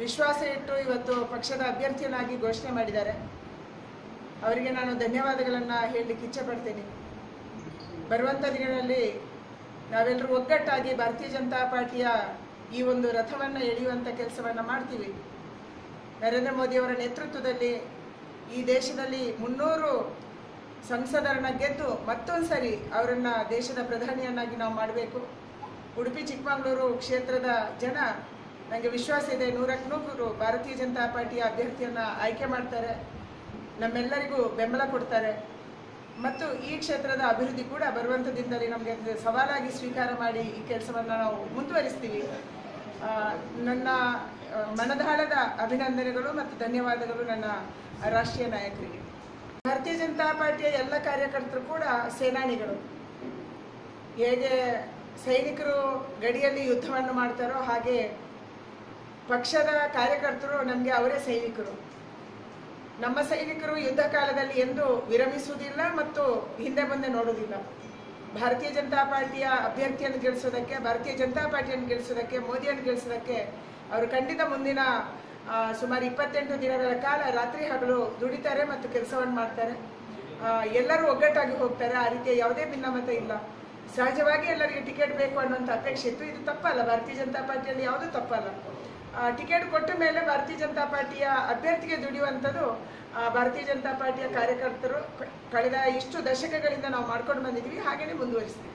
ವಿಶ್ವಾಸ ಇಟ್ಟು ಇವತ್ತು ಪಕ್ಷದ ಅಭ್ಯರ್ಥಿಯನ್ನಾಗಿ ಘೋಷಣೆ ಮಾಡಿದ್ದಾರೆ. ಅವರಿಗೆ ನಾನು ಧನ್ಯವಾದಗಳನ್ನು ಹೇಳಲಿಕ್ಕೆ ಇಚ್ಛೆಪಡ್ತೀನಿ ಬರುವಂಥ ದಿನಗಳಲ್ಲಿ ನಾವೆಲ್ಲರೂ ಒಗ್ಗಟ್ಟಾಗಿ ಭಾರತೀಯ ಜನತಾ ಪಾರ್ಟಿಯ ಈ ಒಂದು ರಥವನ್ನು ಎಳೆಯುವಂಥ ಕೆಲಸವನ್ನು ಮಾಡ್ತೀವಿ. ನರೇಂದ್ರ ಮೋದಿಯವರ ನೇತೃತ್ವದಲ್ಲಿ ಈ ದೇಶದಲ್ಲಿ ಮುನ್ನೂರು ಸಂಸದರನ್ನ ಗೆದ್ದು ಮತ್ತೊಂದು ಸರಿ ಅವರನ್ನು ದೇಶದ ಪ್ರಧಾನಿಯನ್ನಾಗಿ ನಾವು ಮಾಡಬೇಕು. ಉಡುಪಿ ಚಿಕ್ಕಮಗಳೂರು ಕ್ಷೇತ್ರದ ಜನ ನನಗೆ ವಿಶ್ವಾಸ ಇದೆ ನೂರಕ್ಕೆ ನೂರು ಭಾರತೀಯ ಜನತಾ ಪಾರ್ಟಿಯ ಅಭ್ಯರ್ಥಿಯನ್ನು ಆಯ್ಕೆ ಮಾಡ್ತಾರೆ. ನಮ್ಮೆಲ್ಲರಿಗೂ ಬೆಂಬಲ ಕೊಡ್ತಾರೆ. ಮತ್ತು ಈ ಕ್ಷೇತ್ರದ ಅಭಿವೃದ್ಧಿ ಕೂಡ ಬರುವಂಥ ದಿನದಲ್ಲಿ ನಮಗೆ ಸವಾಲಾಗಿ ಸ್ವೀಕಾರ ಮಾಡಿ ಈ ಕೆಲಸವನ್ನು ನಾವು ಮುಂದುವರಿಸ್ತೀವಿ. ನನ್ನ ಮನದಾಳದ ಅಭಿನಂದನೆಗಳು ಮತ್ತು ಧನ್ಯವಾದಗಳು ನನ್ನ ರಾಷ್ಟ್ರೀಯ ನಾಯಕರಿಗೆ. ಭಾರತೀಯ ಜನತಾ ಪಾರ್ಟಿಯ ಎಲ್ಲ ಕಾರ್ಯಕರ್ತರು ಕೂಡ ಸೇನಾನಿಗಳು. ಹೇಗೆ ಸೈನಿಕರು ಗಡಿಯಲ್ಲಿ ಯುದ್ಧವನ್ನು ಮಾಡ್ತಾರೋ ಹಾಗೆ ಪಕ್ಷದ ಕಾರ್ಯಕರ್ತರು ನಮಗೆ ಅವರೇ ಸೈನಿಕರು. ನಮ್ಮ ಸೈನಿಕರು ಯುದ್ಧ ಕಾಲದಲ್ಲಿ ಎಂದು ವಿರಮಿಸುವುದಿಲ್ಲ ಮತ್ತು ಹಿಂದೆ ಮುಂದೆ ನೋಡುವುದಿಲ್ಲ. ಭಾರತೀಯ ಜನತಾ ಪಾರ್ಟಿಯ ಅಭ್ಯರ್ಥಿಯನ್ನು ಗೆಲ್ಲಿಸೋದಕ್ಕೆ ಭಾರತೀಯ ಜನತಾ ಪಾರ್ಟಿಯನ್ನು ಗೆಲ್ಲಿಸೋದಕ್ಕೆ ಮೋದಿಯನ್ನು ಗೆಲ್ಲಿಸೋದಕ್ಕೆ ಅವರು ಖಂಡಿತ ಮುಂದಿನ ಸುಮಾರು ಇಪ್ಪತ್ತೆಂಟು ದಿನಗಳ ಕಾಲ ರಾತ್ರಿ ಹಗಲು ದುಡಿತಾರೆ ಮತ್ತು ಕೆಲಸವನ್ನು ಮಾಡ್ತಾರೆ. ಎಲ್ಲರೂ ಒಗ್ಗಟ್ಟಾಗಿ ಹೋಗ್ತಾರೆ. ಆ ರೀತಿಯ ಯಾವುದೇ ಭಿನ್ನಮತ ಇಲ್ಲ. ಸಹಜವಾಗಿ ಎಲ್ಲರಿಗೆ ಟಿಕೆಟ್ ಬೇಕು ಅನ್ನುವಂಥ ಅಪೇಕ್ಷೆ ಇತ್ತು. ಇದು ತಪ್ಪಲ್ಲ, ಭಾರತೀಯ ಜನತಾ ಪಾರ್ಟಿಯಲ್ಲಿ ಯಾವುದೂ ತಪ್ಪಲ್ಲ. ಟಿಕೆಟ್ ಕೊಟ್ಟ ಮೇಲೆ ಭಾರತೀಯ ಜನತಾ ಪಾರ್ಟಿಯ ಅಭ್ಯರ್ಥಿಗೆ ದುಡಿಯುವಂಥದ್ದು ಭಾರತೀಯ ಜನತಾ ಪಾರ್ಟಿಯ ಕಾರ್ಯಕರ್ತರು ಕಳೆದ ಇಷ್ಟು ದಶಕಗಳಿಂದ ನಾವು ಮಾಡ್ಕೊಂಡು ಬಂದಿದ್ದೀವಿ, ಹಾಗೇನೆ ಮುಂದುವರಿಸ್ತೀವಿ.